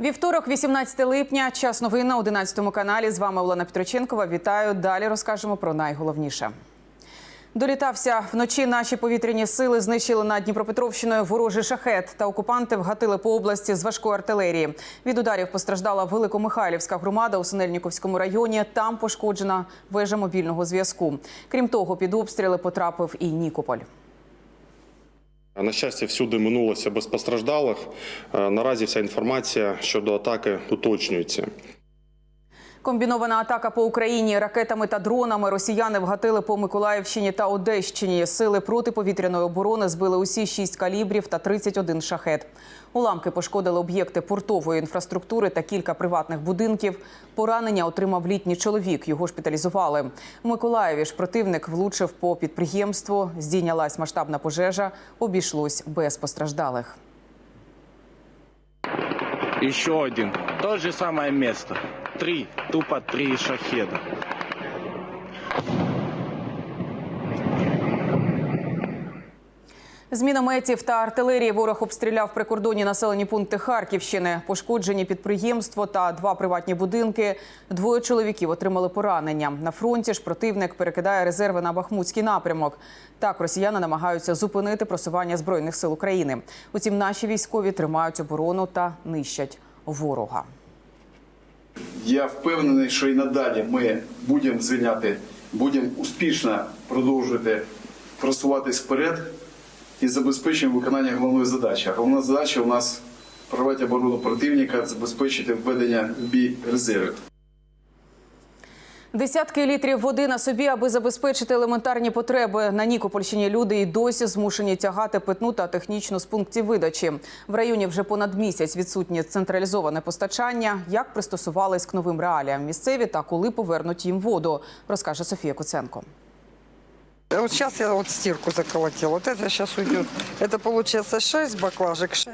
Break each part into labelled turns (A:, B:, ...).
A: Вівторок, 18 липня, час новин на 11 каналі. З вами Олена Петроченкова. Вітаю. Далі розкажемо про найголовніше. Долітався вночі. Наші повітряні сили знищили над Дніпропетровщиною ворожий шахет. Та окупанти вгатили по області з важкої артилерії. Від ударів постраждала Великомихайлівська громада у Синельніковському районі. Там пошкоджена вежа мобільного зв'язку. Крім того, під обстріли потрапив і Нікополь.
B: На щастя, всюди минулося без постраждалих. Е, Наразі вся інформація щодо атаки уточнюється.
A: Комбінована атака по Україні ракетами та дронами. Росіяни вгатили по Миколаївщині та Одещині. Сили протиповітряної оборони збили усі шість калібрів та 31 шахет. Уламки пошкодили об'єкти портової інфраструктури та кілька приватних будинків. Поранення отримав літній чоловік. Його шпиталізували. У Миколаєві ж противник влучив по підприємству. Здійнялась масштабна пожежа. Обійшлось без постраждалих.
C: Еще один. То же самое место. Три. Тупо три шахеда.
A: З мінометів та артилерії ворог обстріляв прикордонні населені пункти Харківщини. Пошкоджені підприємство та два приватні будинки. Двоє чоловіків отримали поранення. На фронті ж противник перекидає резерви на Бахмутський напрямок. Так росіяни намагаються зупинити просування збройних сил України. Утім, наші військові тримають оборону та нищать ворога.
D: Я впевнений, що і надалі ми будемо звільняти, будемо успішно продовжувати просуватись вперед і забезпечимо виконання головної задачі. А головна задача у нас прорвати оборону противника, забезпечити введення в бій резервів.
A: Десятки літрів води на собі, аби забезпечити елементарні потреби. На Нікопольщині люди і досі змушені тягати питну та технічну з пунктів видачі. В районі вже понад місяць відсутнє централізоване постачання. Як пристосувались к новим реаліям місцеві та коли повернуть їм воду, розкаже Софія Куценко.
E: Вот сейчас я вот стирку заколотила. Вот это сейчас уйдет. Это получается 6 баклажек. 6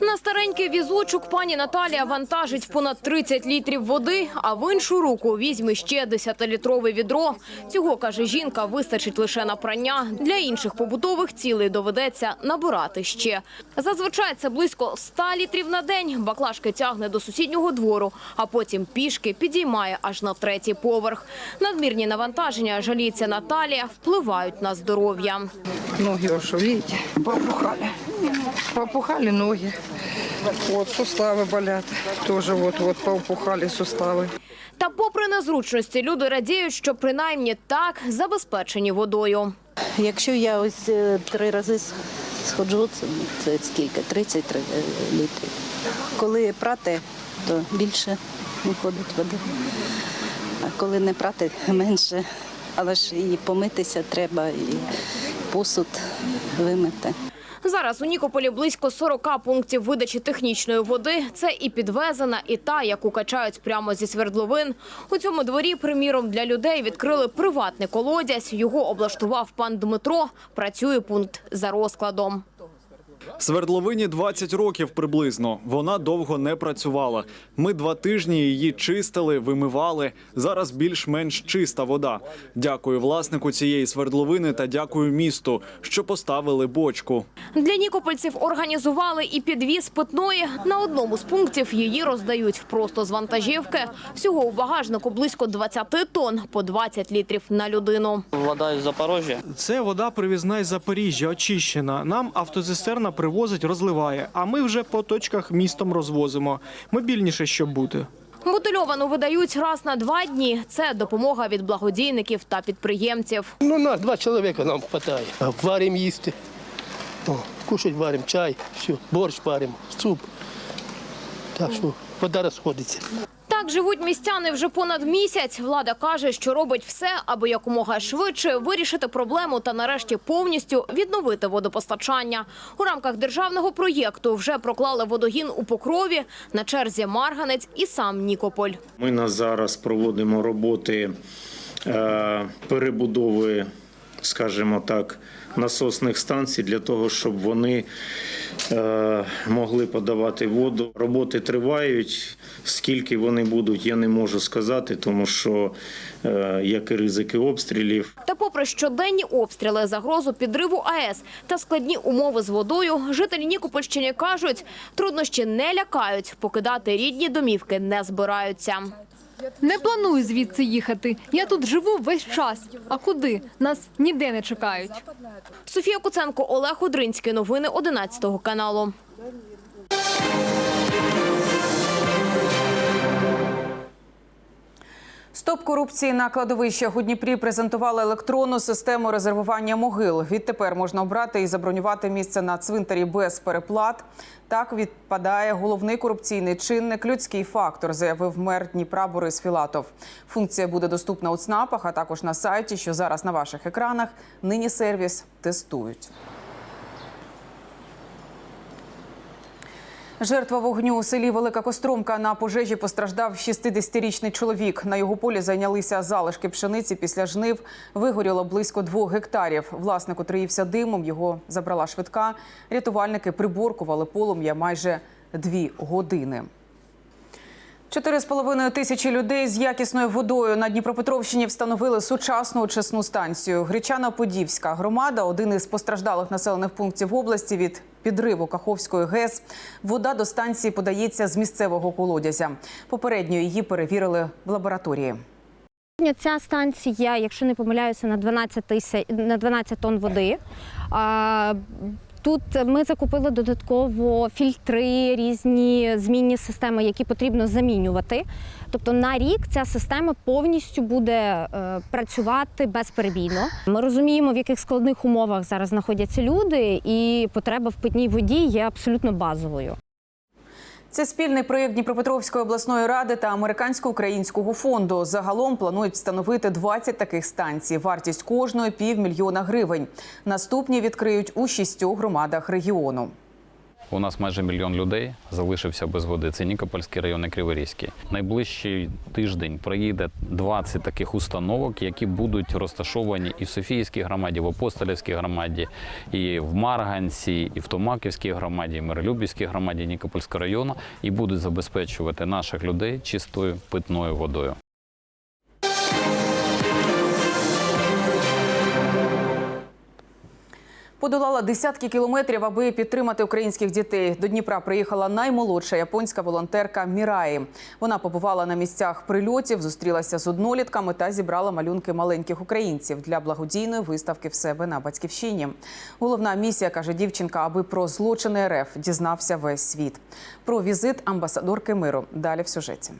F: На старенький візочок пані Наталія вантажить понад 30 літрів води, а в іншу руку візьме ще 10-літрове відро. Цього, каже жінка, вистачить лише на прання. Для інших побутових цілей доведеться набирати ще. Зазвичай це близько 100 літрів на день. Баклажки тягне до сусіднього двору, а потім пішки підіймає аж на третій поверх. Надмірні навантаження, жаліється Наталія, впливають на здоров'я.
E: Ноги видите, попухали. Попухали ноги. Вот суставы болят. Тоже вот-вот поупухали суставы.
F: Та попри незручності, люди радіють, що принаймні так забезпечені водою.
G: Якщо я ось е, три рази сходжу, це, це скільки? 33 літрів. Коли прати, то більше виходить води. А коли не прати, менше. Але ж і помитися треба, і посуд вимити.
F: Зараз у Нікополі близько 40 пунктів видачі технічної води. Це і підвезена, і та, яку качають прямо зі свердловин. У цьому дворі, приміром, для людей відкрили приватний колодязь. Його облаштував пан Дмитро. Працює пункт за розкладом.
H: Свердловині 20 років приблизно. Вона довго не працювала. Ми два тижні її чистили, вимивали. Зараз більш-менш чиста вода. Дякую власнику цієї свердловини та дякую місту, що поставили бочку.
F: Для нікопольців організували і підвіз питної. На одному з пунктів її роздають просто з вантажівки. Всього у багажнику близько 20 тонн, по 20 літрів на людину.
I: Вода із Запорожжя.
J: Це вода привізна із Запоріжжя, очищена. Нам автозистерна привозить, розливає, а ми вже по точках містом розвозимо. Мобільніше, щоб бути.
F: Бутильовану видають раз на два дні. Це допомога від благодійників та підприємців.
K: Ну, нас два чоловіка нам вистачає. Варимо їсти, О, кушать варимо, чай, все, борщ варимо, суп. Так що вода розходиться.
F: Так живуть містяни вже понад місяць. Влада каже, що робить все, аби якомога швидше вирішити проблему та нарешті повністю відновити водопостачання. У рамках державного проєкту вже проклали водогін у Покрові, на черзі Марганець і сам Нікополь.
L: Ми на зараз проводимо роботи е, перебудови, скажімо так, насосних станцій для того, щоб вони могли подавати воду. Роботи тривають. Скільки вони будуть, я не можу сказати, тому що е, як і ризики обстрілів.
F: Та попри щоденні обстріли, загрозу підриву АЕС та складні умови з водою, жителі Нікопольщини кажуть, труднощі не лякають, покидати рідні домівки не збираються.
I: Не планую звідси їхати. Я тут живу весь час. А куди? Нас ніде не чекають.
F: Софія Куценко, Олег Одринський. Новини 11 каналу.
A: Стоп корупції на кладовищах у Дніпрі презентували електронну систему резервування могил. Відтепер можна обрати і забронювати місце на цвинтарі без переплат. Так відпадає головний корупційний чинник людський фактор, заявив мер Дніпра Борис Філатов. Функція буде доступна у ЦНАПах, а також на сайті, що зараз на ваших екранах. Нині сервіс тестують. Жертва вогню у селі Велика Костромка на пожежі постраждав 60-річний чоловік. На його полі зайнялися залишки пшениці після жнив. Вигоріло близько двох гектарів. Власник отруївся димом. Його забрала швидка. Рятувальники приборкували полум'я майже дві години. Чотири з половиною тисячі людей з якісною водою на Дніпропетровщині встановили сучасну очисну станцію. Гречано-Подільська громада один із постраждалих населених пунктів області від підриву Каховської ГЕС. Вода до станції подається з місцевого колодязя. Попередньо її перевірили в лабораторії.
M: Ця станція, якщо не помиляюся, на 12 тисяч на 12 тонн води. Тут ми закупили додатково фільтри, різні змінні системи, які потрібно замінювати. Тобто на рік ця система повністю буде е, працювати безперебійно. Ми розуміємо, в яких складних умовах зараз знаходяться люди, і потреба в питній воді є абсолютно базовою.
A: Це спільний проєкт Дніпропетровської обласної ради та американсько-українського фонду. Загалом планують встановити 20 таких станцій. Вартість кожної півмільйона гривень. Наступні відкриють у шістьох громадах регіону.
N: У нас майже мільйон людей залишився без води. Це Нікопольський район і Криворізький. Найближчий тиждень проїде 20 таких установок, які будуть розташовані і в Софіївській громаді, в Апостолівській громаді, і в Марганці, і в Томаківській громаді, і в Миролюбівській громаді Нікопольського району, і будуть забезпечувати наших людей чистою питною водою.
A: Подолала десятки кілометрів, аби підтримати українських дітей. До Дніпра приїхала наймолодша японська волонтерка Міраї. Вона побувала на місцях прильотів, зустрілася з однолітками та зібрала малюнки маленьких українців для благодійної виставки в себе на батьківщині. Головна місія каже дівчинка, аби про злочини РФ дізнався весь світ. Про візит амбасадорки миру. Далі в сюжеті.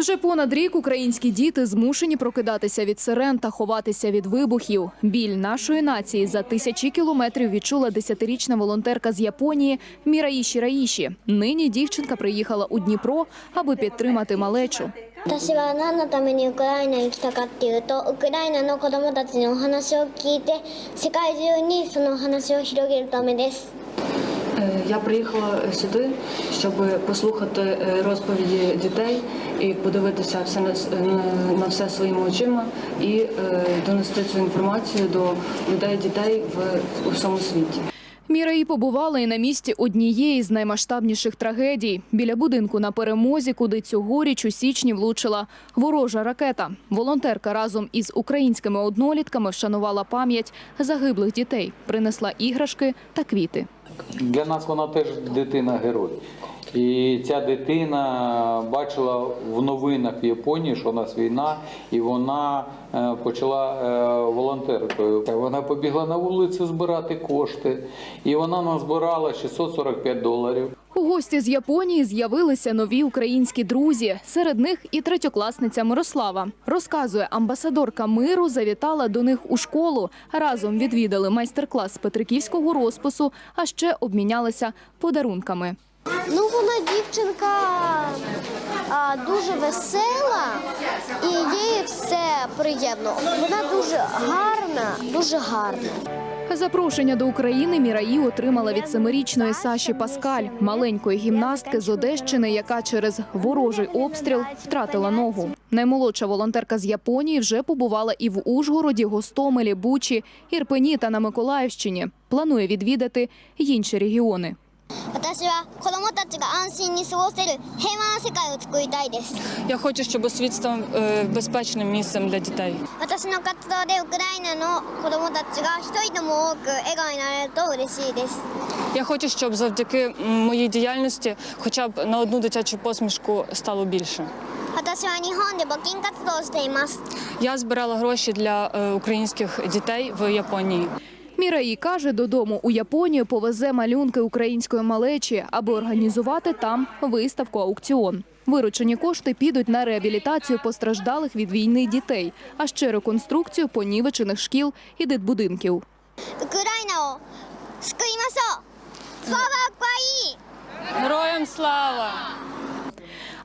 I: Вже понад рік українські діти змушені прокидатися від сирен та ховатися від вибухів. Біль нашої нації за тисячі кілометрів відчула десятирічна волонтерка з Японії Міраїші Раїші. Нині дівчинка приїхала у Дніпро, аби підтримати малечу.
O: 私は何のためにウクライナに来たかっていうとウクライナの子どもたちにお話を聞いて世界中にそのお話を広げるためです
P: я приїхала сюди, щоб послухати е, розповіді дітей і подивитися все на, на- все своїми очима і е, донести цю інформацію до людей, дітей в у всьому світі.
I: Міраї побувала і на місці однієї з наймасштабніших трагедій біля будинку на перемозі, куди цьогоріч у січні влучила ворожа ракета. Волонтерка разом із українськими однолітками вшанувала пам'ять загиблих дітей, принесла іграшки та квіти.
Q: Для нас вона теж дитина-герой. І ця дитина бачила в новинах в Японії, що у нас війна, і вона е, почала е, волонтеркою. Вона побігла на вулицю збирати кошти, і вона назбирала 645 доларів.
I: У гості з Японії з'явилися нові українські друзі. Серед них і третьокласниця Мирослава. Розказує, амбасадорка миру завітала до них у школу. Разом відвідали майстер-клас петриківського розпису, а ще обмінялися подарунками.
O: Ну, вона дівчинка а, дуже весела і їй все приємно. Вона дуже гарна, дуже гарна.
I: Запрошення до України Міраї отримала від семирічної Саші Паскаль, маленької гімнастки з Одещини, яка через ворожий обстріл втратила ногу. Наймолодша волонтерка з Японії вже побувала і в Ужгороді, Гостомелі, Бучі, Ірпені та на Миколаївщині. Планує відвідати й інші регіони.
O: 私は子供たちが安心に過ごせる平和な世界を作りたいです
P: Я хочу, щоб світ став е, безпечним місцем для дітей.
O: 私の活動でウクライナの子供たちが一人でも多く笑顔になれると嬉しいです
P: Я хочу, щоб завдяки м, моїй діяльності, хоча б на одну дитячу посмішку стало більше.
O: 私は日本で募金活動をしています
P: Я збирала гроші для е, українських дітей в Японії.
I: Міраї каже, додому у Японію повезе малюнки української малечі, аби організувати там виставку аукціон. Виручені кошти підуть на реабілітацію постраждалих від війни дітей, а ще реконструкцію понівечених шкіл і дитбудинків.
O: Україна Слава Україні!
P: Героям слава!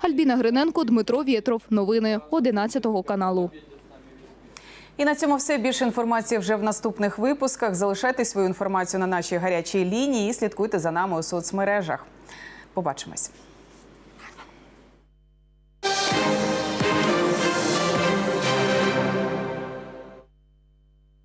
I: Альбіна Гриненко, Дмитро Вєтров. Новини 11 каналу.
A: І на цьому все. Більше інформації вже в наступних випусках. Залишайте свою інформацію на нашій гарячій лінії і слідкуйте за нами у соцмережах. Побачимось.